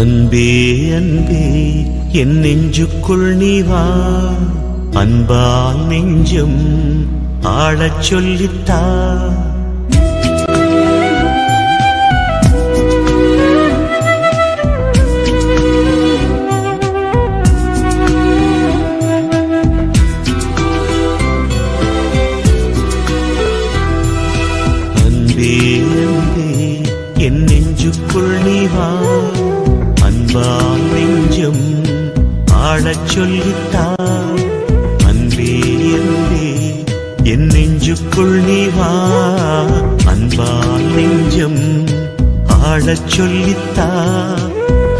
அன்பே அன்பே என் நெஞ்சுக்குள் நீ வா. அன்பால் நெஞ்சம் ஆளச் சொல்லித்தா. அன்பே அன்பே வாழச் சொல்லித்தான். அன்பே அன்பே என் நெஞ்சுக்குள் நீ வா. அன்பால் நெஞ்சம் ஆழச் சொல்லித்தா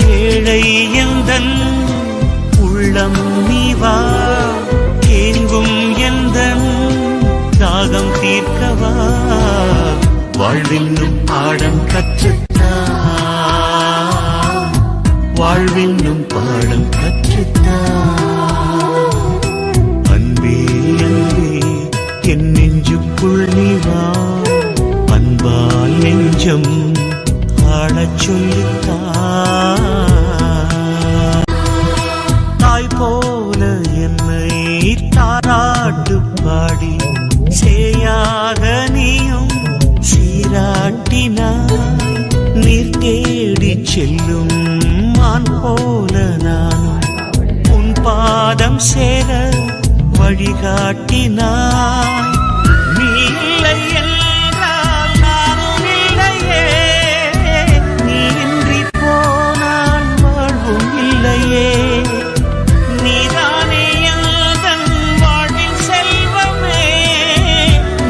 ஏழை எந்தன் உள்ளம் நீ வா. ஏங்கும் எந்தன் தாகம் தீர்க்கவா. வாழ்வென்னும் பாடம் கற்றுத்தா வாழ்வென்னும் பாடம் கற்றுத்தா அன்பே அன்பே என் நெஞ்சுக்குள் நீவா அன்பால் நெஞ்சம் ஆடச் சொல்லித்தான் பாதம் சேர வழிகாட்டினாய். நீ இல்லை என்றால் நானும் இல்லையே. நீ இன்றி போனால் வாழ்வும் இல்லையே. நீதானே எந்தன் வாழ்வின் செல்வமே.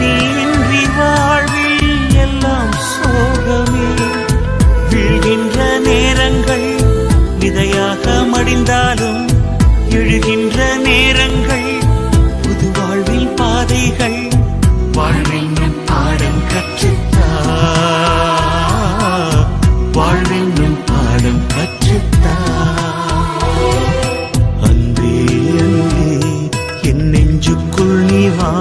நீ இன்றி வாழ்வில் எல்லாம் சோகமே. வீழ்கின்ற நேரங்கள் விதையாக மடிந்தாலும் எழுகின்ற வாழ்வென்னும் பாடம் கற்றுத்தா. அந்த என் நெஞ்சுக்குள் நீ வா.